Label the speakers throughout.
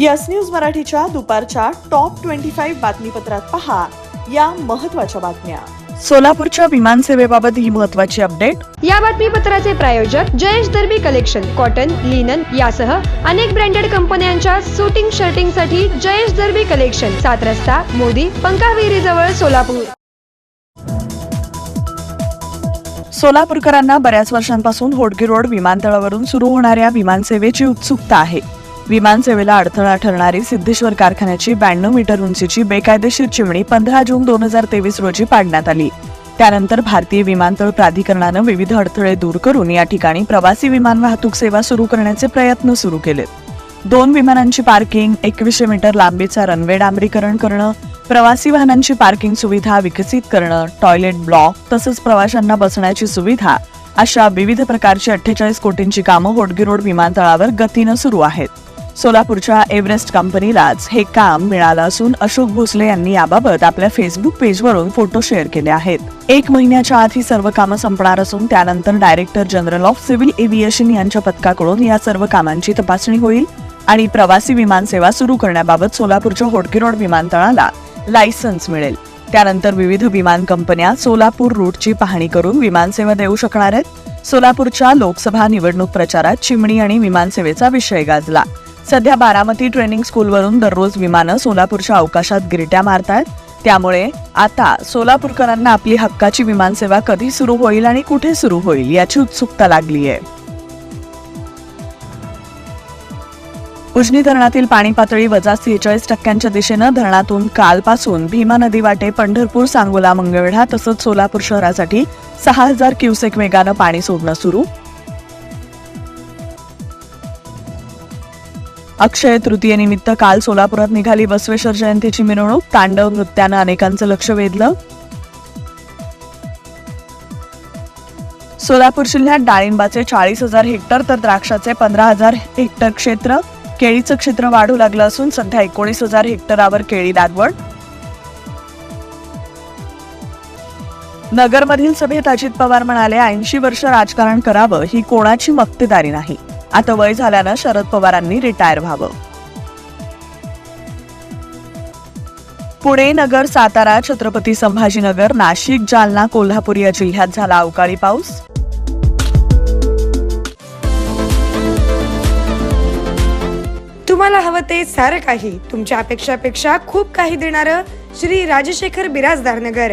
Speaker 1: Yes news मराठीच्या दुपारच्या top twenty five बातमीपत्रात पहा या महत्त्वाच्या बातम्या. सोलापूरच्या विमानसेवेबाबत ही महत्वाची अपडेट.
Speaker 2: या बातमीपत्राचे प्रायोजक Jayesh Darbi collection cotton linen यासह अनेक ब्रँडेड कंपन्यांच्या सुटिंग शर्टिंगसाठी जयेश दर्बी कलेक्शन सात रस्ता मोदी पंकाविहिरी जवळ सोलापूर.
Speaker 1: सोलापूरकरांना बऱ्याच वर्षांपासून होडगी रोड विमानतळावरून सुरू होणाऱ्या विमानसेवेची उत्सुकता आहे. विमानसेवेला अडथळा ठरणारी सिद्धेश्वर कारखान्याची ब्याण्णव मीटर उंचीची बेकायदेशीर चिमणी पंधरा जून दोन हजार तेवीस रोजी पाडण्यात आली. त्यानंतर भारतीय विमानतळ प्राधिकरणानं विविध अडथळे दूर करून या ठिकाणी प्रवासी विमान वाहतूक सेवा सुरू करण्याचे प्रयत्न सुरू केलेत दोन विमानांची पार्किंग एकवीसशे मीटर लांबीचा रनवे डांबरीकरण करणं प्रवासी वाहनांची पार्किंग सुविधा विकसित करणं टॉयलेट ब्लॉक तसंच प्रवाशांना बसण्याची सुविधा अशा विविध प्रकारची अठ्ठेचाळीस कोटींची कामं होडगी रोड विमानतळावर गतीनं सुरू आहेत. सोलापूरच्या एव्हरेस्ट कंपनीलाच हे काम मिळालं असून अशोक भोसले यांनी याबाबत आपल्या फेसबुक पेजवरून फोटो शेअर केले आहेत. एक महिन्याच्या आत ही सर्व कामं संपणार असून त्यानंतर director general of civil aviation यांच्या पथकाकडून या सर्व कामांची तपासणी होईल आणि प्रवासी विमान सेवा सुरू करण्याबाबत सोलापूरच्या होडकी रोड विमानतळाला लायसन्स मिळेल. त्यानंतर विविध विमान कंपन्या सोलापूर रूटची पाहणी करून विमानसेवा देऊ शकणार आहेत. सोलापूरच्या लोकसभा निवडणूक प्रचारात चिमणी आणि विमानसेवेचा विषय गाजला. सध्या बारामती ट्रेनिंग स्कूलवरून दररोज विमानं सोलापूरच्या अवकाशात गिरट्या मारतात त्यामुळे आता सोलापूरकरांना आपली हक्काची विमानसेवा कधी सुरू होईल आणि कुठे सुरू होईल याची उत्सुकता लागली आहे उजनी धरणातील पाणी पातळी वजा सेहेचाळीस टक्क्यांच्या दिशेनं धरणातून कालपासून भीमा नदी वाटे पंढरपूर सांगोला मंगळवेढा तसंच सोलापूर शहरासाठी सहा हजार क्युसेक वेगानं पाणी सोडणं सुरू. अक्षय तृतीयेनिमित्त काल सोलापुरात निघाली बसवेश्वर जयंतीची मिरवणूक. तांडव नृत्यानं अनेकांचं लक्ष वेधलं. सोलापूर जिल्ह्यात डाळिंबाचे चाळीस हजार हेक्टर तर द्राक्षाचे पंधरा हजार हेक्टर क्षेत्र. केळीचं क्षेत्र वाढू लागलं असून सध्या एकोणीस हजार हेक्टरावर केळी लागवड. नगरमधील सभेत अजित पवार म्हणाले ऐंशी वर्ष राजकारण करावं ही कोणाची मक्तेदारी नाही. आता वय झाल्यानं शरद पवारांनी रिटायर व्हावं. पुणे नगर सातारा छत्रपती संभाजीनगर नाशिक जालना कोल्हापूर या जिल्ह्यात झाला अवकाळी पाऊस.
Speaker 2: तुम्हाला हवं ते सारं काही तुमच्या अपेक्षापेक्षा खूप काही देणारं श्री राजशेखर बिराजदार नगर.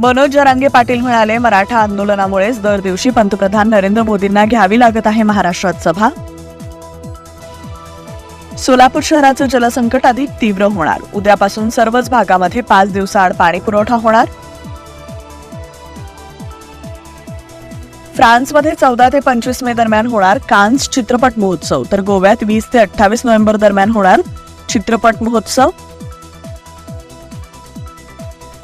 Speaker 1: मनोज जरांगे पाटील म्हणाले मराठा आंदोलनामुळेच दर दिवशी पंतप्रधान नरेंद्र मोदींना घ्यावी लागत आहे महाराष्ट्रात सभा. सोलापूर शहराचं जलसंकट अधिक तीव्र होणार. उद्यापासून सर्वच भागामध्ये पाच दिवसाआड पाणी पुरवठा होणार. फ्रान्समध्ये चौदा ते पंचवीस मे दरम्यान होणार कान्स चित्रपट महोत्सव. तर गोव्यात वीस ते अठ्ठावीस नोव्हेंबर दरम्यान होणार चित्रपट महोत्सव.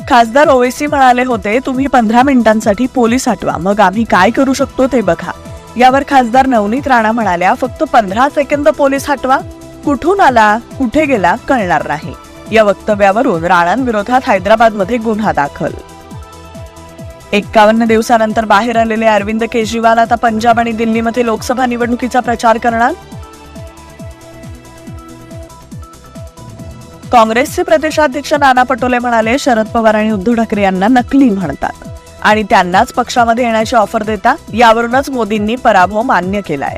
Speaker 1: खासदार ओवेसी म्हणाले होते तुम्ही पंधरा मिनिटांसाठी पोलीस हटवा मग आम्ही काय करू शकतो ते बघा. यावर खासदार नवनीत राणा म्हणाल्या फक्त पंधरा सेकंद पोलीस हटवा कुठून आला कुठे गेला कळणार नाही. या वक्तव्यावरून राणांविरोधात हैदराबादमध्ये गुन्हा दाखल. एक्कावन्न दिवसानंतर बाहेर आलेले अरविंद केजरीवाल आता पंजाब आणि दिल्लीमध्ये लोकसभा निवडणुकीचा प्रचार करणार? काँग्रेसचे प्रदेशाध्यक्ष नाना पटोले म्हणाले शरद पवार आणि उद्धव ठाकरे यांना नकली म्हणतात आणि त्यांनाच पक्षामध्ये येण्याची ऑफर देता यावरूनच मोदींनी पराभव मान्य केलाय.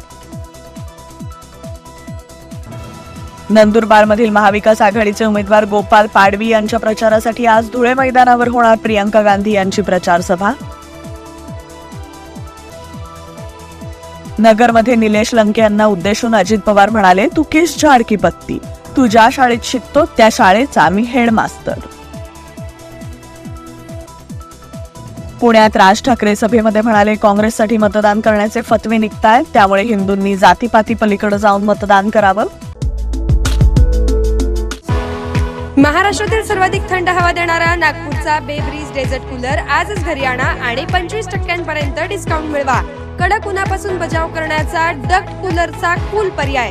Speaker 1: नंदुरबारमधील महाविकास आघाडीचे उमेदवार गोपाल पाडवी यांच्या प्रचारासाठी आज धुळे मैदानावर होणार प्रियंका गांधी यांची प्रचार सभा. नगरमध्ये निलेश लंके यांना उद्देशून अजित पवार म्हणाले तू किस झाड की पत्ती. तू ज्या शाळेत शिकतो त्या शाळेचा मी हेडमास्तर. पुण्यात राज ठाकरे सभेमध्ये म्हणाले काँग्रेससाठी मतदान करण्याचे फतवे निघतायत त्यामुळे हिंदूंनी जातीपाती पलीकडे जाऊन मतदान करावं.
Speaker 2: महाराष्ट्रातील सर्वाधिक थंड हवा देणारा नागपूरचा बेब्रीज डेझर्ट कूलर आजच घरी आणा आणि पंचवीस टक्क्यांपर्यंत डिस्काउंट मिळवा. कडक उन्हापासून बचाव करण्याचा डक्ट कूलरचा कूल पर्याय.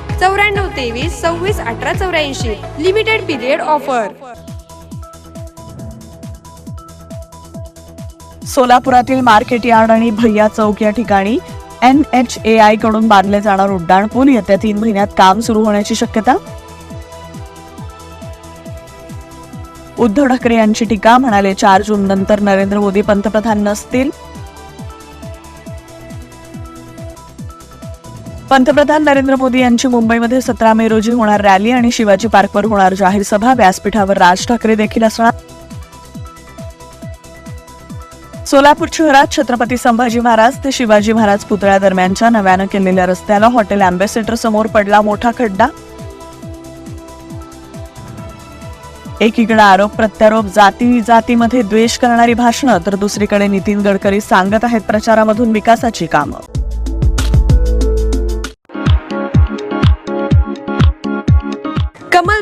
Speaker 2: चौऱ्याण्णव तेवीस सव्वीस अठरा चौऱ्याऐंशी. लिमिटेड पिरियड ऑफर
Speaker 1: सोलापुरातील मार्केट यार्ड आणि भैया चौक या ठिकाणी एन एच ए आयकडून बांधले जाणार उड्डाण पूल येत्या तीन महिन्यात काम सुरू होण्याची शक्यता? उद्धव ठाकरे यांची टीका म्हणाले चार जून नंतर नरेंद्र मोदी पंतप्रधान नसतील. पंतप्रधान नरेंद्र मोदी यांची मुंबईमध्ये सतरा मे रोजी होणार रॅली आणि शिवाजी पार्कवर होणार जाहीर सभा. व्यासपीठावर राज ठाकरे देखील असणार. सोलापूर शहरात छत्रपती संभाजी महाराज ते शिवाजी महाराज पुतळ्या दरम्यानच्या नव्यानं केलेल्या रस्त्याला हॉटेल अँबेसेडर समोर पडला मोठा खड्डा. एकीकडे आरोप प्रत्यारोप जाती जातीमध्ये द्वेष करणारी भाषणं तर दुसरीकडे नितीन गडकरी सांगत आहेत प्रचारामधून विकासाची कामं.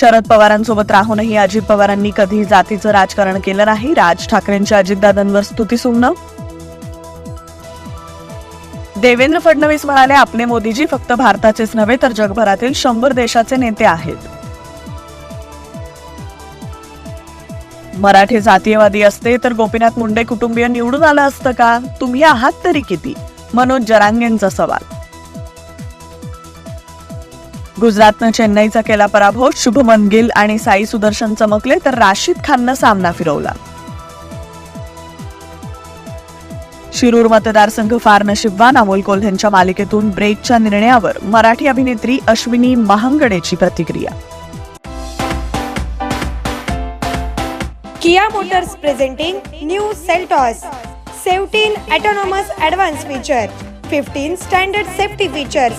Speaker 1: शरद पवारांसोबत राहूनही अजित पवारांनी कधी जातीचं राजकारण केलं नाही. राज ठाकरेंच्या अजितदादांवर स्तुती सुमनं देवेंद्र फडणवीस म्हणाले आपले मोदीजी फक्त भारताचेच नव्हे तर जगभरातील शंभर देशाचे नेते आहेत. मराठे जातीयवादी असते तर गोपीनाथ मुंडे कुटुंबीय निवडून आलं असतं का? तुम्ही आहात तरी किती? मनोज जरांगेंचा सवाल. गुजरातनं चेन्नईचा केला पराभव. शुभमन गिल आणि साई सुदर्शन चमकले तर राशीद खाननं सामना फिरवला. शिरूर मतदारसंघ फार नशिबवान. अमोल कोल्हेंच्या मालिकेतून ब्रेकच्या निर्णयावर मराठी अभिनेत्री अश्विनी महांगडेची प्रतिक्रिया.
Speaker 2: Kia Motors presenting new Seltos. 17 autonomous advanced feature, 15 standard safety features,